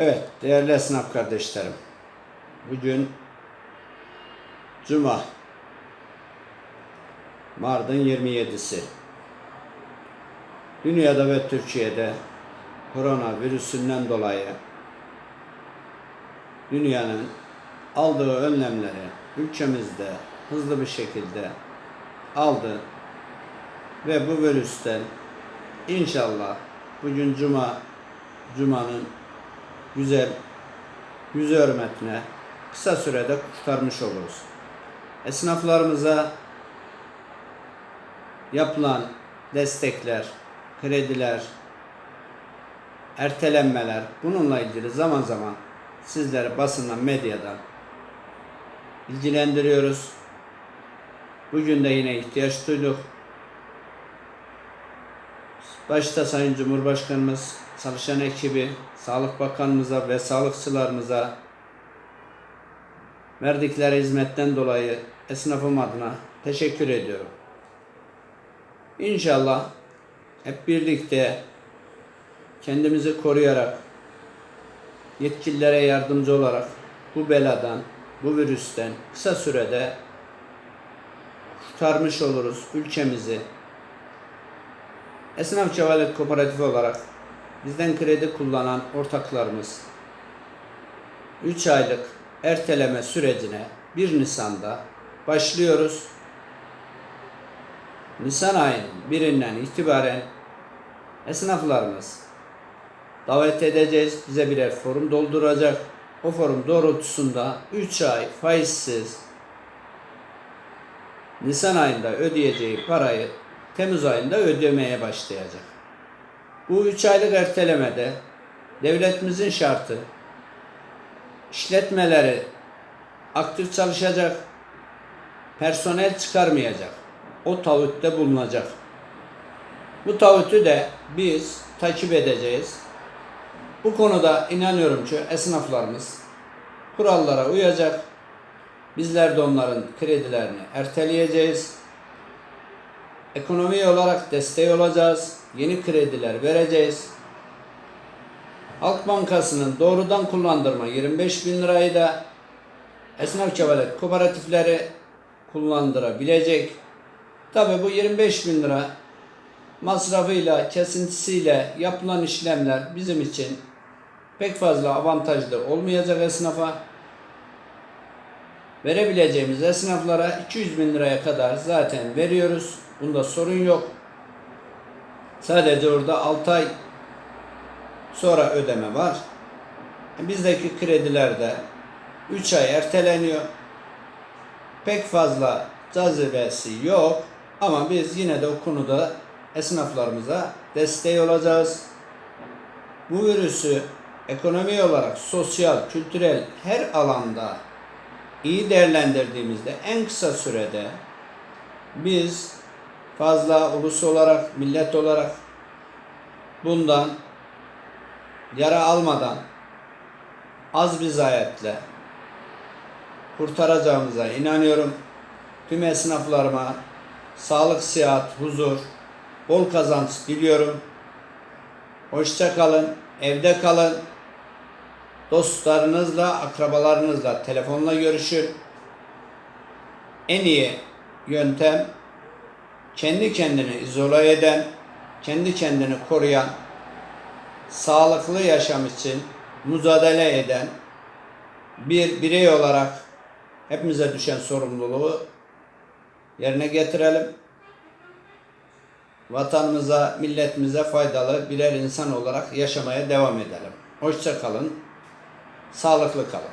Evet, değerli esnaf kardeşlerim. Bugün Cuma. Mart'ın 27'si. Dünyada ve Türkiye'de koronavirüsünden dolayı dünyanın aldığı önlemleri ülkemizde hızlı bir şekilde aldı ve bu virüsten inşallah bugün Cuma Cuma'nın güzel yüz hürmetine kısa sürede kurtarmış oluruz. Esnaflarımıza yapılan destekler, krediler, ertelenmeler bununla ilgili zaman zaman sizleri basından, medyadan ilgilendiriyoruz. Bugün de yine ihtiyaç duyduk. Başta Sayın Cumhurbaşkanımız, çalışan ekibi, Sağlık Bakanımıza ve sağlıkçılarımıza verdikleri hizmetten dolayı esnafım adına teşekkür ediyorum. İnşallah hep birlikte kendimizi koruyarak, yetkililere yardımcı olarak bu beladan, bu virüsten kısa sürede kurtarmış oluruz ülkemizi. Esnaf Çevalet Kooperatifi olarak bizden kredi kullanan ortaklarımız 3 aylık erteleme sürecine 1 Nisan'da başlıyoruz. Nisan ayının birinden itibaren esnaflarımız davet edeceğiz. Bize birer forum dolduracak. O forum doğrultusunda 3 ay faizsiz Nisan ayında ödeyeceği parayı Temmuz ayında ödemeye başlayacak. Bu 3 aylık ertelemede devletimizin şartı işletmeleri aktif çalışacak, personel çıkarmayacak. O taahhütte bulunacak. Bu taahhütü de biz takip edeceğiz. Bu konuda inanıyorum ki esnaflarımız kurallara uyacak. Bizler de onların kredilerini erteleyeceğiz. Ekonomi olarak destek olacağız. Yeni krediler vereceğiz. Halk Bankası'nın doğrudan kullandırma 25 bin lirayı da esnaf kefalet kooperatifleri kullandırabilecek. Tabi bu 25 bin lira masrafıyla, kesintisiyle yapılan işlemler bizim için pek fazla avantajlı olmayacak esnafa. Verebileceğimiz esnaflara 200 bin liraya kadar zaten veriyoruz. Bunda sorun yok. Sadece orada 6 ay sonra ödeme var. Bizdeki kredilerde 3 ay erteleniyor. Pek fazla cazibesi yok ama biz yine de o konuda esnaflarımıza destek olacağız. Bu virüsü ekonomi olarak sosyal, kültürel her alanda iyi değerlendirdiğimizde en kısa sürede biz fazla ulus olarak, millet olarak bundan yara almadan az bir zayiatle kurtaracağımıza inanıyorum. Tüm esnaflarıma sağlık, sıhhat, huzur, bol kazanç diliyorum. Hoşça kalın, evde kalın. Dostlarınızla, akrabalarınızla telefonla görüşün. En iyi yöntem kendi kendini izole eden, kendi kendini koruyan, sağlıklı yaşam için mücadele eden bir birey olarak hepimize düşen sorumluluğu yerine getirelim. Vatanımıza, milletimize faydalı birer insan olarak yaşamaya devam edelim. Hoşça kalın, sağlıklı kalın.